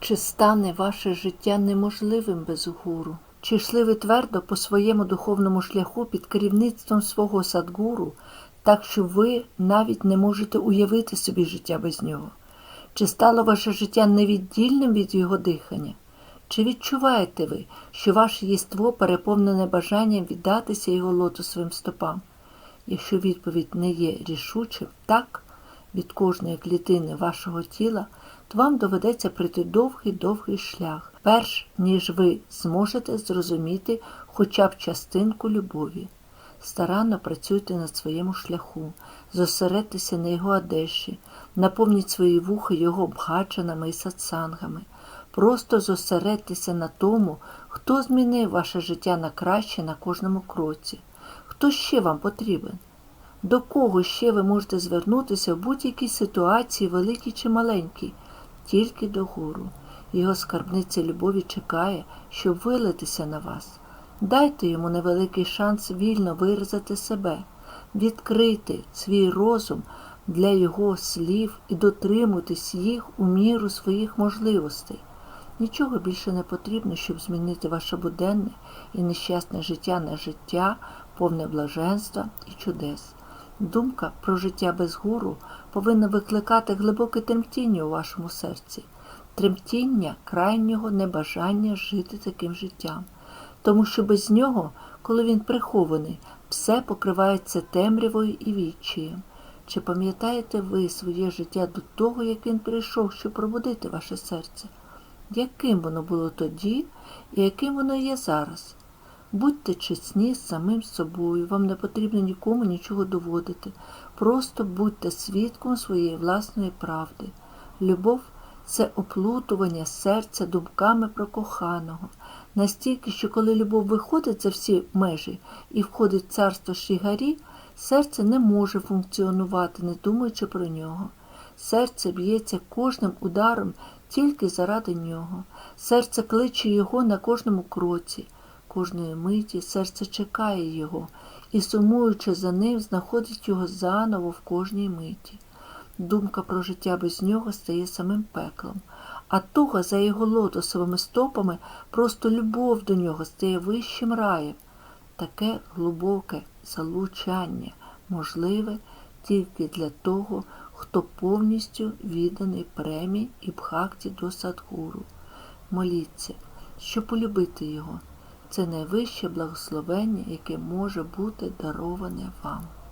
Чи стане ваше життя неможливим без гуру? Чи йшли ви твердо по своєму духовному шляху під керівництвом свого садгуру, так що ви навіть не можете уявити собі життя без нього? Чи стало ваше життя невіддільним від його дихання? Чи відчуваєте ви, що ваше єство переповнене бажанням віддатися його лотосовим стопам? Якщо відповідь не є рішучим так від кожної клітини вашого тіла, то вам доведеться пройти довгий-довгий шлях, перш ніж ви зможете зрозуміти хоча б частинку любові. Старанно працюйте над своєму шляху, зосередьтеся на його одежі, наповніть свої вуха його бхаджанами і сатсангами. Просто зосередьтеся на тому, хто змінив ваше життя на краще на кожному кроці. Хто ще вам потрібен? До кого ще ви можете звернутися в будь-якій ситуації, великій чи маленькій? Тільки до гуру. Його скарбниця любові чекає, щоб вилитися на вас. Дайте йому невеликий шанс вільно виразити себе, відкрити свій розум для його слів і дотримуйтесь їх у міру своїх можливостей. Нічого більше не потрібно, щоб змінити ваше буденне і нещасне життя на життя, повне блаженства і чудес. Думка про життя без гуру повинна викликати глибоке тремтіння у вашому серці, тремтіння крайнього небажання жити таким життям, тому що без нього, коли він прихований, все покривається темрявою і відчаєм. Чи пам'ятаєте ви своє життя до того, як він прийшов, щоб пробудити ваше серце? Яким воно було тоді і яким воно є зараз? Будьте чесні з самим собою, вам не потрібно нікому нічого доводити. Просто будьте свідком своєї власної правди. Любов це оплутування серця думками про коханого. Настільки, що коли любов виходить за всі межі і входить в царство Шігарі, серце не може функціонувати, не думаючи про нього. Серце б'ється кожним ударом тільки заради нього. Серце кличе його на кожному кроці. Кожної миті серце чекає його і, сумуючи за ним, знаходить його заново в кожній миті. Думка про життя без нього стає самим пеклом, а туга за його лотосовими стопами просто любов до нього стає вищим раєм. Таке глибоке залучання можливе тільки для того, хто повністю відданий премії і бхакті до садгуру. Моліться, щоб полюбити його. Це найвище благословення, яке може бути дароване вам.